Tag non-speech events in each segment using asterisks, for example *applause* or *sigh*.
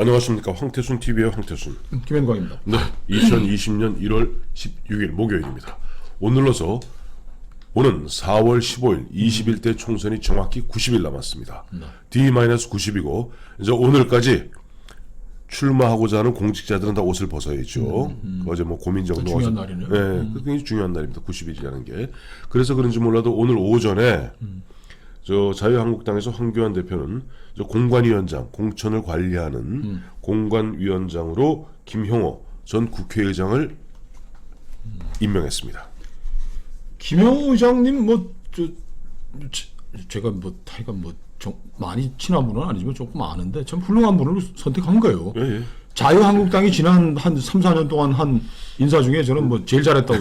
안녕하십니까 황태순 TV의 황태순. 김현광입니다. 네, 2020년 1월 16일 목요일입니다. 오늘로서 오는 4월 15일 21대 총선이 정확히 90일 남았습니다. D-90이고 이제 오늘까지 출마하고자 하는 공직자들은 다 옷을 벗어야죠. 어제 뭐 고민 정도 중요한 날이네요. 네, 그 굉장히 중요한 날입니다. 90일이라는 게. 그래서 그런지 몰라도 오늘 오전에 저 자유한국당에서 황교안 대표는 저 공관위원장 공천을 관리하는 공관위원장으로 김형호 전 국회의장을 임명했습니다. 김영호 의장님 뭐저 제가 뭐 하여간 뭐 정, 많이 친한 분은 아니지만 조금 아는데 참 훌륭한 분을 선택한 거예요. 예, 예. 자유한국당이 지난 한 3, 4년 동안 한 인사 중에 저는 뭐 제일 잘했다고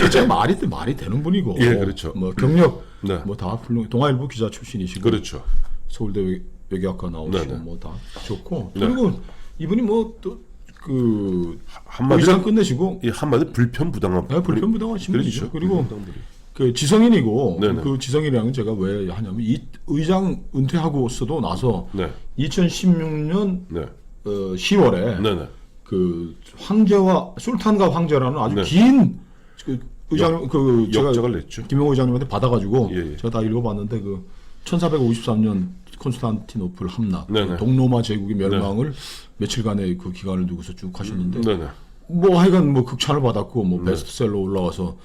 진짜 *laughs* 말이 말이 되는 분이고. 예, 그렇죠. 뭐 경력 네. 뭐다 훌륭. 동아일보 기자 출신이시고. 그렇죠. 서울대 외- 외교학과 나오시고 네, 네. 뭐다 좋고. 네. 그리고 이분이 뭐또 그 한마디로 끝내시고 이 한마디 불편 부당함. 네, 불편부당하신 분이죠. 그렇죠. 그리고 불편부당함. 그 지성인이고 네네. 그 지성인이랑은 제가 왜 하냐면 이 의장 은퇴하고서도 나서 네, 2016년 네, 어, 10월에 네, 네. 그 황제와 술탄과 황제라는 아주 네. 긴그 의장 그 제가 역작을 냈죠. 김용호 의장님한테 받아가지고 예, 예. 제가 다 읽어봤는데 그 1453년 콘스탄티노플 함락, 네네. 동로마 제국의 멸망을 며칠간의 그 기간을 두고서 쭉 하셨는데 네, 네. 뭐 하여간 뭐 극찬을 받았고 뭐 베스트셀러 올라와서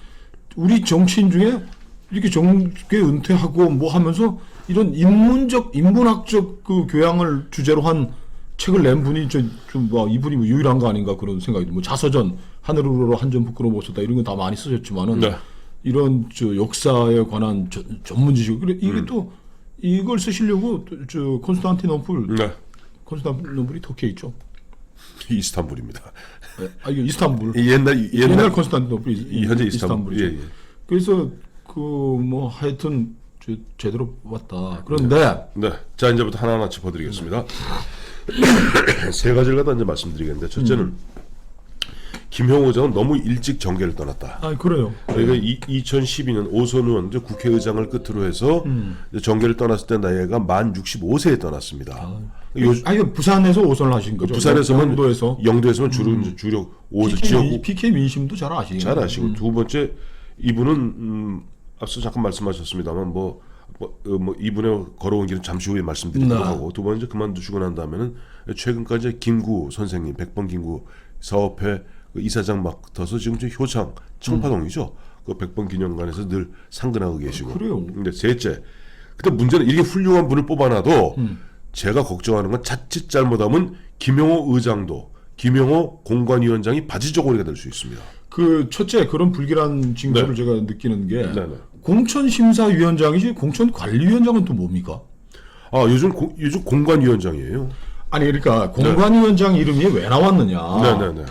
우리 정치인 중에 이렇게 정계 은퇴하고 뭐 하면서 이런 인문적 인문학적 그 교양을 주제로 한 책을 낸 분이 좀뭐 이분이 뭐 유일한 거 아닌가 그런 생각이 뭐 자서전 하늘으로 한 점 부끄러워 못 썼다 이런 건 다 많이 쓰셨지만은 네. 이런 저 역사에 관한 저- 전문 지식 그래 이게 음. 또 이걸 쓰시려고 또저 콘스탄티노플 네. 콘스탄티노플이 터키에 있죠. *laughs* 이스탄불입니다. 아 이게 이스탄불. 옛날 옛날 옛날 콘스탄티노플 이 현재 이스탄불. 예, 이스탄불이죠. 예. 그래서 그 뭐 하여튼 저 제대로 왔다. 그런데 네. 자, 이제부터 하나하나 짚어드리겠습니다. *coughs* 세 가지를 갖다 이제 말씀드리겠는데, 첫째는 김형호 의장은 너무 일찍 정계를 떠났다. 아 그래요. 그러니까 이, 2012년 오선 의원 이제 국회의장을 끝으로 해서 이제 정계를 떠났을 때 나이가 만 65세에 떠났습니다. 요, 아 이거 부산에서 오선을 하신 거죠. 부산에서만 영도에서 영도에서만 주로 이제 주력 오선 PK, 지역 민, PK 민심도 잘 아시죠. 잘 아시고 두 번째 이분은 음, 앞서 잠깐 말씀하셨습니다만 뭐, 뭐, 어, 뭐 이분의 걸어온 길은 잠시 후에 말씀드리기도 네. 하고 두 번째 그만두시고 난 다음에는 최근까지 김구 선생님 백번 김구 사업회 그 이사장 맡아서 지금 저 효창 청파동이죠 그 백번 기념관에서 늘 상근하고 계시고 그래요. 근데 셋째 근데 문제는 이렇게 훌륭한 분을 뽑아놔도 음. 제가 걱정하는 건 자칫 잘못하면 김용호 의장도 김용호 공관위원장이 바지저고리가 될 수 있습니다. 그 첫째 그런 불길한 징조를 네. 제가 느끼는 게 네, 네. 공천 심사위원장이지 공천 관리위원장은 또 뭡니까? 아 요즘 공, 요즘 공관위원장이에요. 아니 그러니까 공관위원장 이름이 왜 나왔느냐? 네네네.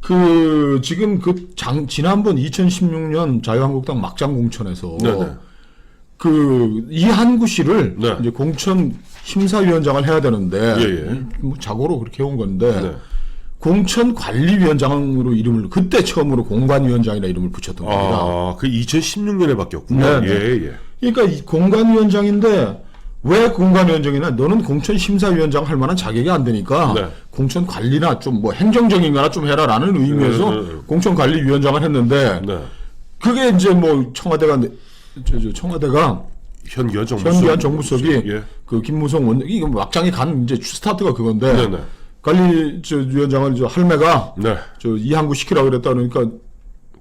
그 지금 그 장, 지난번 2016년 자유한국당 막장 공천에서 네네. 그 이한구 씨를 네. 이제 공천 심사위원장을 해야 되는데 예, 예. 뭐 자고로 그렇게 해온 건데 네. 공천 관리위원장으로 이름을 그때 처음으로 공관위원장이라 이름을 붙였던 겁니다. 아 그 2016년에 바뀌었군요. 네, 네. 예 예. 그러니까 이 공관위원장인데 왜 공관위원장이나 너는 공천 심사위원장 할 만한 자격이 안 되니까 네. 공천 관리나 좀 뭐 행정적인 거나 좀 해라라는 의미에서 네, 네, 네. 공천 관리위원장을 했는데 네. 그게 이제 뭐 청와대가 내- 저, 저 청와대가 현기현 정무수석. 현기한 정무수석이 예. 그 김무성 원 이거 막장이 간 이제 스타트가 그건데 네 네. 관리 저 위원장을 저 할매가 네. 저 이항구 시키라 그랬다 그러니까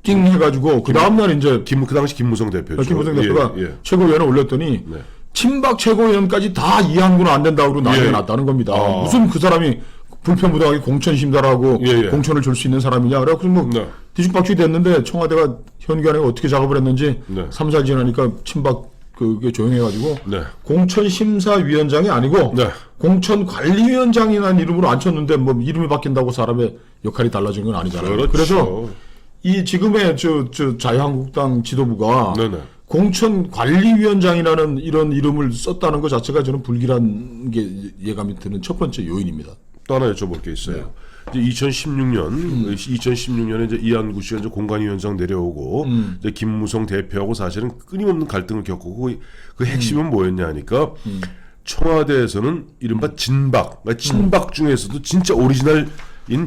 띵 해가지고 그 다음 날 이제 김 그 당시 김무성 대표죠. 김무성 대표가 예, 예. 최고위원회 올렸더니 네. 친박 최고위원까지 다 이항구는 안 된다고 난리가 예. 났다는 겁니다. 아. 무슨 그 사람이 불편부당하게 공천 심사라고 예, 예. 공천을 줄 수 있는 사람이냐. 그래갖고 뭐 네. 뒤죽박죽이 됐는데 청와대가 현기관에 어떻게 작업을 했는지 네. 삼 3살 지나니까 친박 그게 조용해가지고 네. 공천 심사위원장이 아니고 네. 공천 관리위원장이라는 이름으로 앉혔는데 뭐 이름이 바뀐다고 사람의 역할이 달라진 건 아니잖아요. 그렇죠. 그래서 이 지금의 저, 저 자유한국당 지도부가 네네. 공천 관리위원장이라는 이런 이름을 썼다는 것 자체가 저는 불길한 게 예감이 드는 첫 번째 요인입니다. 또 하나 여쭤볼 게 있어요. 네. 이제 2016년, 음. 2016년에 이제 이한구 씨가 이제 공관위원장 내려오고 음. 이제 김무성 대표하고 사실은 끊임없는 갈등을 겪고 그- 그 핵심은 음. 뭐였냐 하니까 청와대에서는 이른바 진박, 그러니까 친박 중에서도 진짜 오리지널인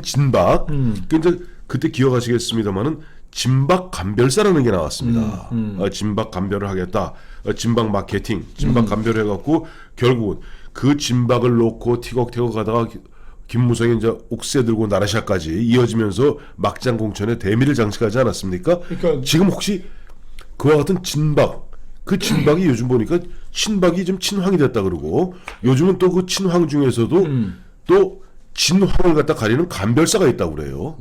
진박. 그 이제 그때 기억하시겠습니다만은 진박 감별사라는 게 나왔습니다. 어, 진박 감별을 하겠다. 어, 진박 마케팅, 진박 감별을 해갖고 결국은 그 진박을 놓고 티격태격 가다가 기- 김무성이 이제 옥새 들고 나라샤까지 이어지면서 막장 공천에 대미를 장식하지 않았습니까? 그러니까- 지금 혹시 그와 같은 진박 그 진박이 요즘 보니까 친박이 좀 친황이 됐다 그러고 요즘은 또 그 친황 중에서도 음. 또 진황을 갖다 가리는 간별사가 있다고 그래요.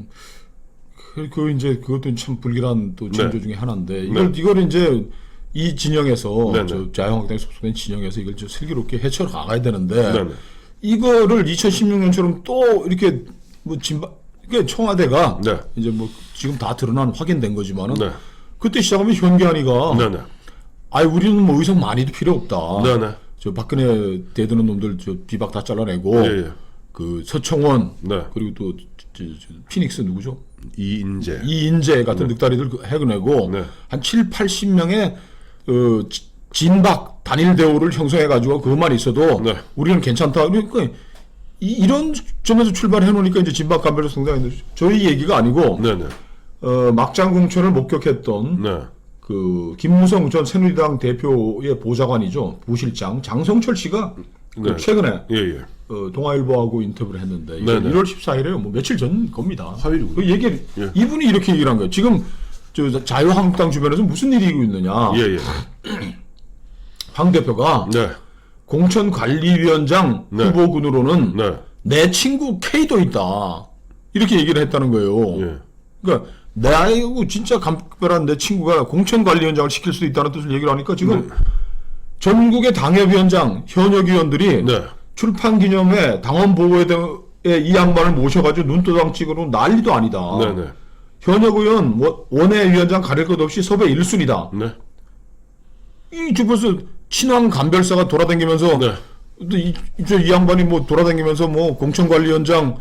그, 그 이제 그것도 참 불길한 또 징조 네. 중에 하나인데 이걸 이걸 이제 이 진영에서 네, 네. 저 자유한국당에 속속된 진영에서 이걸 좀 슬기롭게 해쳐 나가야 되는데 네, 네. 이거를 2016년처럼 또 이렇게 뭐 진바 이게 청와대가 네. 이제 뭐 지금 다 드러난 확인된 거지만은 네. 그때 시작하면 현기환이가 네 네. 아이 우리는 뭐 의석 많이도 필요 없다. 네 네. 저 박근혜 대드는 놈들 저 비박 다 잘라내고 예, 예. 그 서청원 네. 그리고 또 저, 저, 피닉스 누구죠? 이인재. 이인재 같은 늑다리들 그 해내고 네. 한 7, 80명의 어, 지- 진박 단일 대우를 형성해 가지고 그것만 있어도 네. 우리는 괜찮다. 그러니까 이, 런 점에서 출발해 놓으니까 이제 진박 감별로 성장했는데 저희 얘기가 아니고 네네. 어, 막장 공천을 목격했던 네. 그 김무성 전 새누리당 대표의 보좌관이죠 부실장 장성철 씨가 그 네. 최근에 예, 예. 어, 동아일보하고 인터뷰를 했는데 이게 네네. 1월 14일에요. 뭐 며칠 전 겁니다. 화요일이군요. 그 얘기 예. 이분이 이렇게 얘기를 한 거예요. 지금 저 자유한국당 주변에서 무슨 일이 있고 있느냐? 예, 예. *clears throat* 황 대표가 네. 공천관리위원장 네. 후보군으로는 네. 내 친구 K도 있다. 이렇게 얘기를 했다는 거예요. 예. 그러니까 나하고 진짜 감별한 내 친구가 공천관리위원장을 시킬 수도 있다는 뜻을 얘기를 하니까 지금 전국의 당협위원장, 현역위원들이 네. 출판 기념회 당원 보호에 이 양반을 모셔가지고 눈도장 찍으러 난리도 아니다. 네 네. 현역 의원 원- 원외위원장 가릴 것 없이 섭외 1순위다. 네. 이 주변에서 친황 간별사가 돌아다니면서 네. 또 이, 저, 이 양반이 뭐 돌아다니면서 뭐 공천관리위원장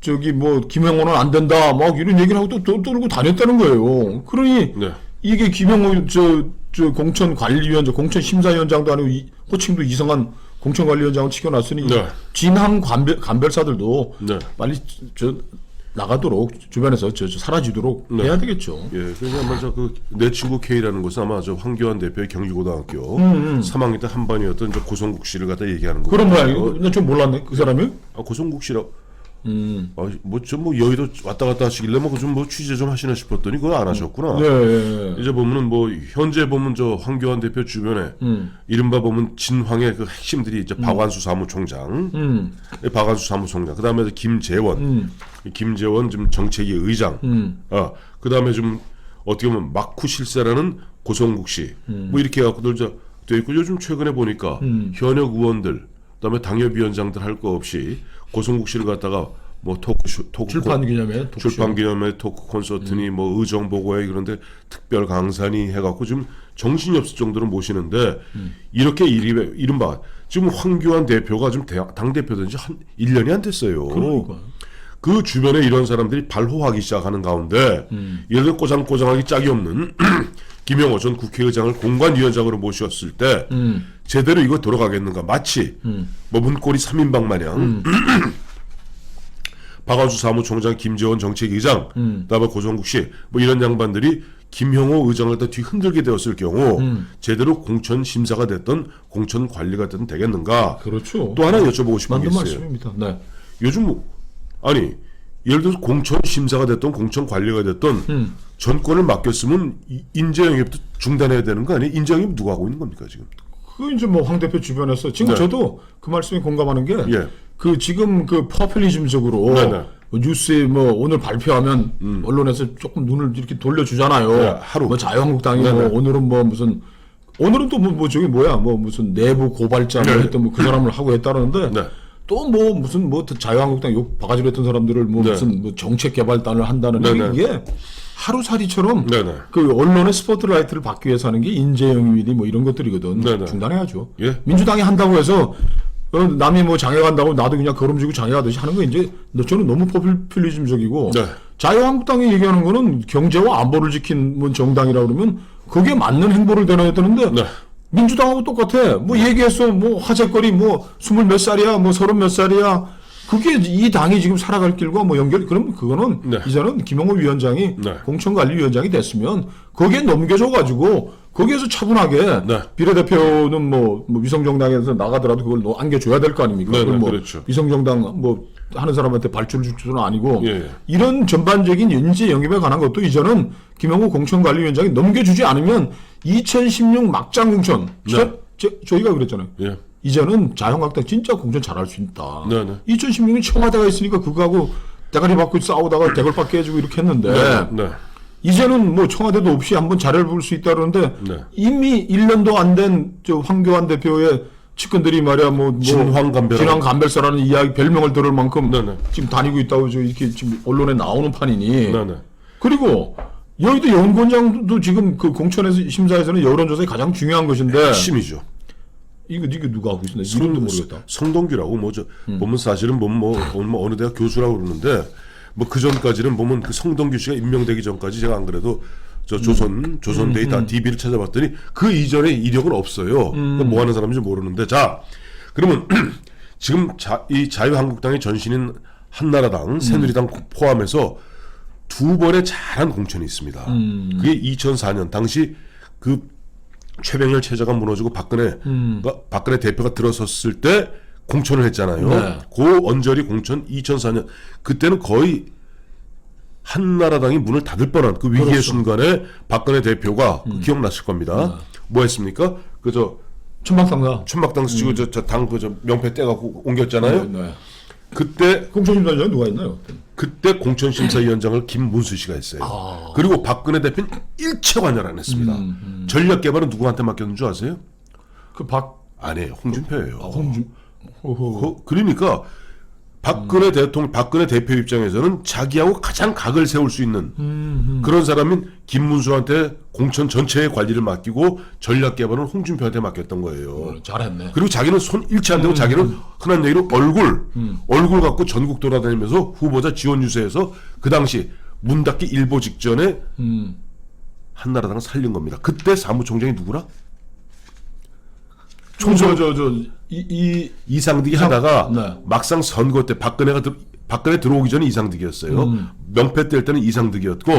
저기 뭐 김영호는 안 된다 막 이런 얘기를 하고 또, 또 돌고 다녔다는 거예요. 그러니 네. 이게 김영호 저, 저 공천관리위원장 공천심사위원장도 아니고 이, 호칭도 이상한 공천관리위원장을 치켜놨으니 네. 진항 간별, 간별사들도 네. 빨리 저 나가도록 주변에서 저, 저 사라지도록 네. 해야 되겠죠. 예, 그래서 아마 저그내 친구 K라는 것은 아마 저 황교안 대표의 경기고등학교 음, 3학년 때 한반이었던 저 고성국 씨를 갖다 얘기하는 거. 그런 모양이고 나좀 몰랐네 그 사람이. 아, 고성국 씨라. 음. 아, 뭐좀 뭐 여의도 왔다 갔다 하시길래 뭐좀뭐 취재 좀 하시나 싶었더니 그걸 안 하셨구나. 네. 네. 이제 보면은 뭐 현재 보면 저 황교안 대표 주변에 음. 이른바 보면 진황의 그 핵심들이 이제 박완수 사무총장, 음. 이 박완수 사무총장, 그 다음에 김재원, 이 김재원 지금 정책위 의장, 음. 아, 그 다음에 좀 어떻게 보면 막후 실세라는 고성국 씨, 음. 뭐 이렇게 해갖고들 저돼 있고 요즘 최근에 보니까 현역 의원들, 그다음에 당협위원장들 할 거 없이 고성국 씨를 갖다가 뭐 토크쇼, 토크 출판 기념회. 출판 기념회 토크 콘서트니 뭐 의정 보고회 그런데 특별 강사니 해갖고 지금 정신이 없을 정도로 모시는데 이렇게 이리 이른바 지금 황교안 대표가 지금 당 대표 된지 한 1 년이 안 됐어요. 그러니까. 그 주변에 이런 사람들이 발호하기 시작하는 가운데 예를 들어 꼬장꼬장하기 짝이 없는 *clears throat* 김영호 전 국회의장을 공관위원장으로 모셨을 때 제대로 이거 돌아가겠는가 마치 뭐 문고리 3인방 마냥 *clears throat* 박원수 사무총장, 김재원 정책위장, 그다음에 고성국 씨, 뭐 이런 양반들이 김형호 의장을 다 뒤 흔들게 되었을 경우 제대로 공천 심사가 됐던 공천 관리가 됐든 되겠는가? 그렇죠. 또 하나 여쭤보고 싶은 게 있어요. 말씀입니다. 네. 요즘 뭐- 아니 예를 들어서 공천 심사가 됐던 공천 관리가 됐던 음. 전권을 맡겼으면 이- 인재 영입도 중단해야 되는 거 아니에요? 인재 영입 누가 하고 있는 겁니까 지금? 그 이제 뭐 황 대표 주변에서 지금 네. 저도 그 말씀에 공감하는 게그 예. 지금 그 퍼퓰리즘적으로 네, 네. 뭐 뉴스에 뭐 오늘 발표하면 언론에서 조금 눈을 이렇게 돌려주잖아요. 네, 하루. 뭐 자유한국당이 네, 뭐 네. 오늘은 뭐 무슨 오늘은 또뭐 저기 뭐야 뭐 무슨 내부 고발자 뭐 네. 했던 뭐 그 사람을 하고 했다는데 네. 또 뭐 무슨 뭐 자유한국당 욕 바가지로 했던 사람들을 뭐 네. 무슨 뭐 정책 개발단을 한다는 네, 게 네. 이게 하루살이처럼 네네. 그 언론의 스포트라이트를 받기 위해서 하는 게 인재영입이니 뭐 이런 것들이거든. 네네. 중단해야죠. 예. 민주당이 한다고 해서 어, 남이 뭐 장애 간다고 나도 그냥 걸음지고 장애하듯이 하는 거 이제 저는 너무 포퓰리즘적이고 네. 자유한국당이 얘기하는 거는 경제와 안보를 지킨 뭐 정당이라 그러면 그게 맞는 행보를 내놔야 되는데 네. 민주당하고 똑같아. 뭐 얘기했어. 뭐 화제거리 뭐 스물 몇 살이야. 뭐 서른 몇 살이야. 그게 이 당이 지금 살아갈 길과 뭐 연결 그럼 그거는 네. 이제는 김영호 위원장이 네. 공천관리위원장이 됐으면 거기에 넘겨줘 가지고 거기에서 차분하게 네. 비례대표는 뭐, 뭐 위성정당에서 나가더라도 그걸 너 안겨줘야 될 거 아닙니까? 네, 네, 뭐 그렇죠. 위성정당 뭐 하는 사람한테 발주를 줄 줄은 아니고 예, 예. 이런 전반적인 인재 영입에 관한 것도 이제는 김영호 공천관리위원장이 넘겨주지 않으면 2016 막장 공천 네. 저, 저, 저희가 그랬잖아요. 예. 이제는 자유한국당 진짜 공천 잘할 수 있다. 네, 네. 2016년 청와대가 있으니까 그거하고 대가리 받고 싸우다가 대걸 받게 해주고 이렇게 했는데 네. 네. 이제는 뭐 청와대도 없이 한번 잘해볼 수 있다 그러는데 네. 이미 1년도 안 된 저 황교안 대표의 측근들이 말이야 뭐, 뭐 진황감별. 진황감별사라는 이야기 별명을 들을 만큼 네네. 지금 다니고 있다고 저 이렇게 지금 언론에 나오는 판이니 네, 네. 그리고 여의도 연구원장도 지금 그 공천에서 심사에서는 여론조사에 가장 중요한 것인데 핵심이죠. 이거 이거 누가 하고 있나? 이름도 모르겠다. 성동규라고 뭐죠? 보면 사실은 보면 뭐, 뭐 어느 대학 교수라고 그러는데 뭐 그 전까지는 보면 그 성동규 씨가 임명되기 전까지 제가 안 그래도 저 조선 조선 데이터 DB를 찾아봤더니 그 이전에 이력은 없어요. 그러니까 뭐 하는 사람인지 모르는데 자 그러면 *clears throat* 지금 자, 이 자유한국당의 전신인 한나라당, 새누리당 포함해서 두 번의 잘한 공천이 있습니다. 그게 2004년 당시 그 최병렬 체제가 무너지고 박근혜 가 박근혜 대표가 들어섰을 때 공천을 했잖아요. 네. 그 언저리 공천 2004년 그때는 거의 한나라당이 문을 닫을 뻔한 그 위기의 그렇죠. 순간에 박근혜 대표가 그 기억나실 겁니다. 뭐 했습니까? 그저 천막상가. 천막당 쓰고 저당그저 명패 떼갖고 옮겼잖아요. 네. 그때 공천심사위원 누가 있나요? 그때 공천심사위원장을 김문수 씨가 했어요. 아. 그리고 박근혜 대표는 일체 관여를 안 했습니다. 음, 전략 개발은 누구한테 맡겼는 줄 아세요? 그 박 아니에요. 홍준표예요. 홍준 호호. 그, 그러니까 박근혜 대통령, 박근혜 대표 입장에서는 자기하고 가장 각을 세울 수 있는 음, 그런 사람인 김문수한테 공천 전체의 관리를 맡기고 전략 개발은 홍준표한테 맡겼던 거예요. 어, 잘했네. 그리고 자기는 손 일치 안 되고 자기는 흔한 얘기로 얼굴 얼굴 갖고 전국 돌아다니면서 후보자 지원 유세해서 그 당시 문 닫기 일보 직전에 음. 한나라당을 살린 겁니다. 그때 사무총장이 누구라? 총선 저저이 이 이 상득이 이상- 하다가 네. 막상 선거 때 박근혜가 들, 박근혜 들어오기 전에 이상득이었어요. 음. 명패 뗄 때는 이상득이었고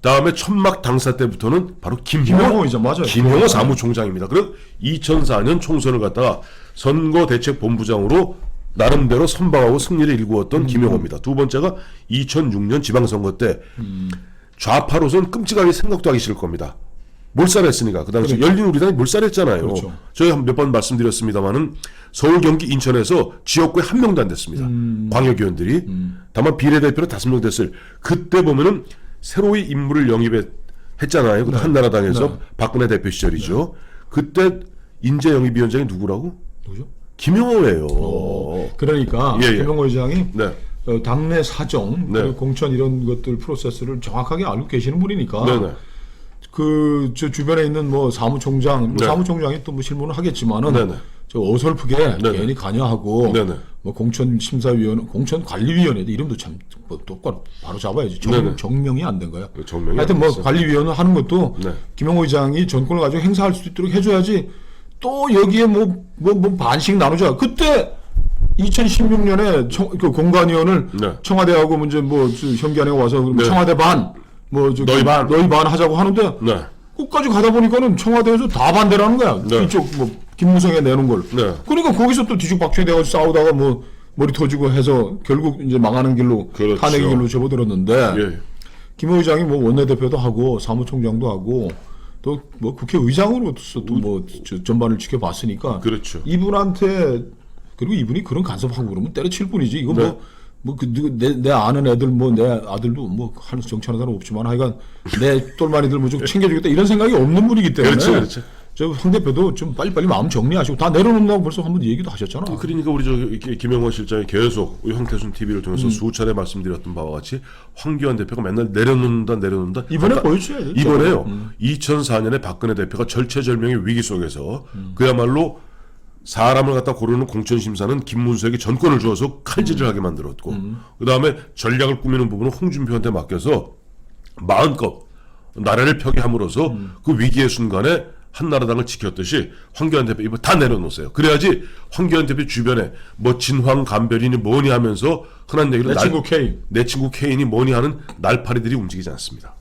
다음에 천막 당사 때부터는 바로 김형호 김영호이죠, 맞아요. 김형호 사무총장입니다. 그리고 2004년 총선을 갖다가 선거대책본부장으로 나름대로 선방하고 승리를 음. 일구었던 김영호입니다. 두 번째가 2006년 지방선거 때 좌파로선 끔찍하게 생각도 하기 싫을 겁니다. 몰살했으니까 그 당시 열린 우리당이 몰살했잖아요. 그렇죠. 저희 몇번 말씀드렸습니다만은 서울, 경기, 인천에서 지역구에 한 명도 안 됐습니다. 음. 광역의원들이 다만 비례대표로 다섯 명 됐을 그때 보면은 새로이 인물을 영입했잖아요. 그 한나라당에서 네. 박근혜 대표 시절이죠. 그때 인재 영입위원장이 누구라고? 누구죠? 김영호예요. 그러니까 예, 예. 김영호 의장이 네. 어, 당내 사정, 네. 공천 이런 것들 프로세스를 정확하게 알고 계시는 분이니까 네 네. 그 저 주변에 있는 뭐 사무총장, 뭐 네. 사무총장이 또 뭐 실무는 하겠지만은 네네. 저 어설프게 네네. 괜히 관여하고 네네. 뭐 공천 심사위원, 공천 관리위원회도 이름도 참뭐 똑바로 바로 잡아야지. 정, 정명이 안 된 거야. 정명이 하여튼 안 뭐. 관리위원회 하는 것도 네. 김영호 의장이 전권을 가지고 행사할 수 있도록 해줘야지. 또 여기에 뭐뭐뭐 반씩 나누자. 그때 2016년에 청, 그 공관위원을 네. 청와대하고 문제 뭐저 현기안에 와서 네. 청와대 반, 뭐 저, 너희 반. 너희 반 하자고 하는데 네. 끝까지 가다 보니까는 청와대에서 다 반대라는 거야. 네. 이쪽 뭐 김무성에 내놓은 걸. 네. 그러니까 거기서 또 뒤죽박죽이 돼가지고 싸우다가 뭐 머리 터지고 해서 결국 이제 망하는 길로 그렇죠. 탄핵의 길로 접어들었는데 예. 김 의장이 뭐 원내대표도 하고 사무총장도 하고 또 뭐 국회의장으로서 또 뭐 전반을 지켜봤으니까 그렇죠. 이분한테 그리고 이분이 그런 간섭하고 그러면 때려칠 뿐이지 이거 네. 뭐 뭐그내 내 아는 애들 뭐 내 아들도 뭐 하는 정치하는 사람 없지만 하여간 내 똘마니들 뭐 좀 챙겨주겠다 이런 생각이 없는 분이기 때문에 그렇죠, 그렇죠. 저황 대표도 좀 빨리빨리 마음 정리하시고 다 내려놓는다고 벌써 한번 얘기도 하셨잖아. 그러니까 우리 저 김영호 실장이 계속 황태순 TV를 통해서 음. 수차례 말씀드렸던 바와 같이 황교안 대표가 맨날 내려놓는다 내려놓는다 이번에 아까 보여줘야죠. 이번에요. 음. 2004년에 박근혜 대표가 절체절명의 위기 속에서 음. 그야말로 사람을 갖다 고르는 공천 심사는 김문수에게 전권을 주어서 칼질을 하게 만들었고 그 다음에 전략을 꾸미는 부분은 홍준표한테 맡겨서 마음껏 나라를 펴게 함으로써 그 위기의 순간에 한나라당을 지켰듯이 황교안 대표 이번 다 내려놓으세요. 그래야지 황교안 대표 주변에 뭐 진황 감별이니 뭐니 하면서 흔한 얘기로 내 날- 친구 K. 내 친구 케인이 뭐니 하는 날파리들이 움직이지 않습니다.